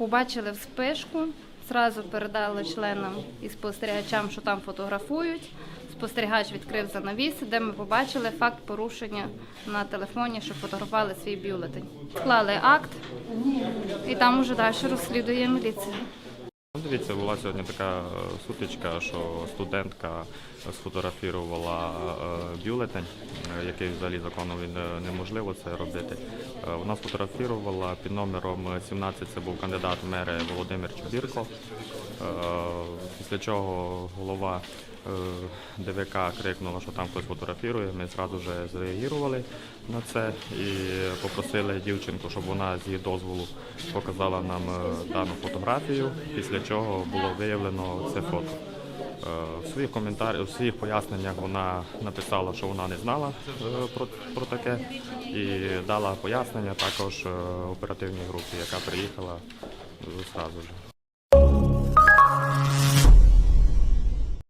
Побачили в спишку, зразу передали членам і спостерігачам, що там фотографують. Спостерігач відкрив занавіс, де ми побачили факт порушення на телефоні, що фотографували свій бюлетень. Склали акт і там уже далі розслідує міліція. Ну, Дивіться, була сьогодні така е, сутичка, що студентка сфотографувала е, бюлетень, е, який взагалі законом неможливо це робити. Вона сфотографувала під номером 17, це був кандидат в мери Володимир Чубірко. Після чого голова ДВК крикнула, що там хтось фотографує. Ми зразу вже зреагували на це і попросили дівчинку, щоб вона з її дозволу показала нам е, дану фотографію, після чого було виявлено це фото. Е, В своїх коментарях, в своїх поясненнях вона написала, що вона не знала е, про, про таке, і дала пояснення також е, оперативній групі, яка приїхала е, зразу ж.